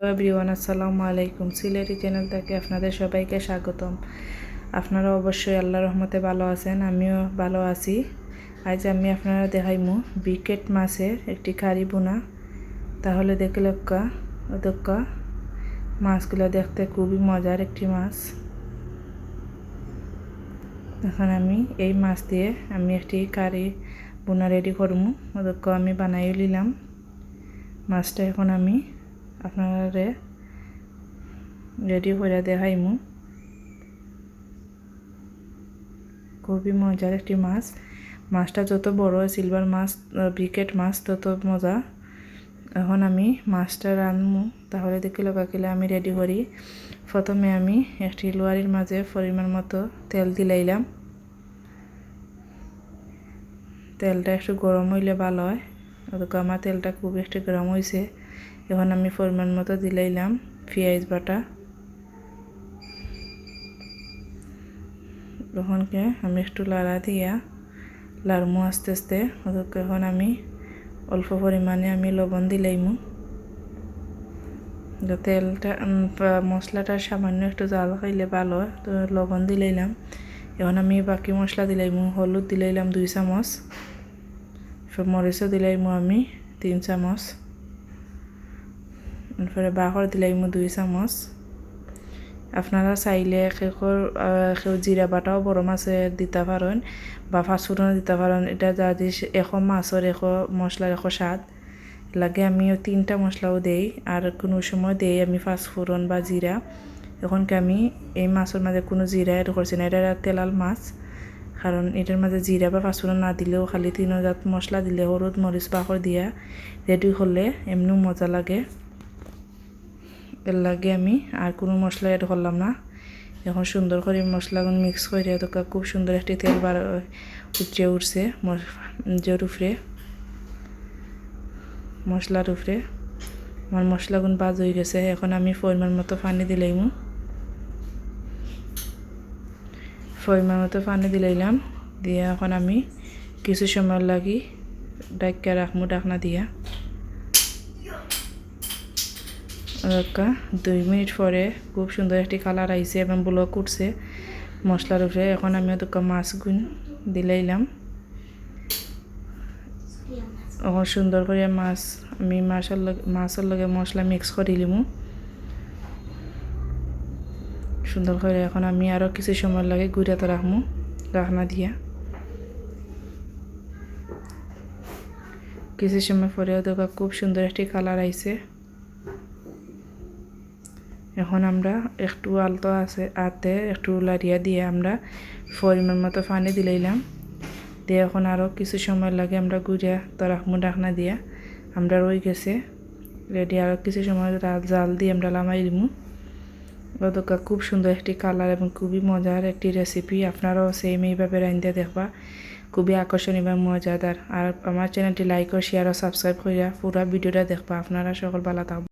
Everyone আসসালামু আলাইকুম Sylheti channel থেকে আপনাদের সবাইকে স্বাগতম। আপনারা অবশ্যই আল্লাহ রহমতে ভালো আছেন, আমিও ভালো আছি। আজ আমি আপনারা দেখাইমু বিকেট মাছের একটি কারি বোনা তাহলে দেখে লক্কা ওদক্কা মাছগুলো দেখতে খুবই মজার একটি মাছ। এখন আমি এই মাছ দিয়ে আমি একটি কারি বোনা রেডি করব ওদক্কা আমি বানাইও নিলাম। মাছটা এখন আমি আপনারা রেডি করে দেখাইমু। খুবই মজার একটি মাছ। মাছটা যত বড় সিলভার মাছ ব্রিকেট মাছ, তত মজা। এখন আমি মাছটা রানমু তাহলে দেখি লোকাকিলে আমি রেডি করি। প্রথমে আমি একটি লোয়ারির মাঝে পরিমাণ মতো তেল দিলাইলাম তেলটা একটু গরম হইলে ভালো হয়। আমার তেলটা খুব একটু গরম হয়েছে এখন আমি পরিমাণ মতো দিলাইলাম পেঁয়াজ বাটা। তখনকে আমি একটু লাড়া দিয়া, লাড়মু আস্তে আস্তে। এখন আমি অল্প পরিমাণে আমি লবণ দিলাইমু তেলটা মশলাটা সামান্য একটু জাল খাইলে ভালো, তো লবণ দিলাইলাম এখন আমি বাকি মশলা দিলাইমু হলুদ দিলাইলাম দুই চামচ। মরিচও দিলাইমু আমি তিন চামচ। এরপরে বাহর দিলাইমু দুই চামচ। আপনারা চাইলে কেকর কেউ জিরা বাটাও বড় মাছে দিতে পারেন বা ফাঁসফুরনও দিতে পারেন এটা যা দিস এশ মাছর এশ মশলার এশ স্বাদ। লাগে আমিও তিনটা মশলাও দেই। আর কোনো সময় দেই আমি ফাঁসফুরন বা জিরা এখনকে আমি এই মাছের মাঝে কোনো জিরা এড করছি না। এটা তেলাল মাছ। কারণ এটার মাঝে জিরা বা ফাঁসফুরন না দিলেও খালি তিন জাত মশলা দিলে হলুদ মরিচ বাখর দিয়া। রেডি করলে এমনিও মজা লাগে। এর লাগে আমি আর কোনো মশলা এড করলাম না। এখন সুন্দর করে মশলাগুলো মিক্স করে তোকে খুব সুন্দর একটি তেল বার উঠে উঠছে জোর উপরে, মশলার উপরে। আমার মশলাগুন বাজ হয়ে গেছে, এখন আমি পরিমাণ মতো পানি দিলাইমু পরিমাণ মতো পানি দিলাইলাম দিয়ে এখন আমি কিছু সময় লাগি ডাক্কা রাখমু ডাকনা দিয়া। দুই মিনিট পরে খুব সুন্দর একটি কালার আইছে এবং ব্লক উঠছে মশলার উপরে। এখন আমি ওদকা মাছগুন দিলাইলাম এখন সুন্দর করে মাছ আমি মাছের মাছের লগে মশলা মিক্স করে দিলিমু সুন্দর করে এখন আমি আরও কিছু সময় লাগে গুড়াতে রাখমু, রাখনা দিয়া। কিছু সময় পরে ওদকা খুব সুন্দর একটি কালার আইছে। এখন আমরা একটু আলতো আছে, আতে একটু লাড়িয়া দিয়ে আমরা পরিমাণ মতো পানি দিলাইলাম। দিয়ে এখন আরও কিছু সময় লাগে আমরা গুড়িয়া তরাকমু ডাকনা দিয়া। আমরা রয়ে গেছে। রেডি আরও কিছু সময় জাল দিয়ে আমরা লামাই দিমু। গতকা খুব সুন্দর একটি কালার এবং খুবই মজার একটি রেসিপি আপনারাও সেম এইভাবে রান্ধতে দেখবা। খুবই আকর্ষণীয় এবং মজাদার। আর আমার চ্যানেলটি লাইক ও শেয়ার ও সাবস্ক্রাইব করিয়া পুরো ভিডিওটা দেখবা। আপনারা সকল ভালো থাকবা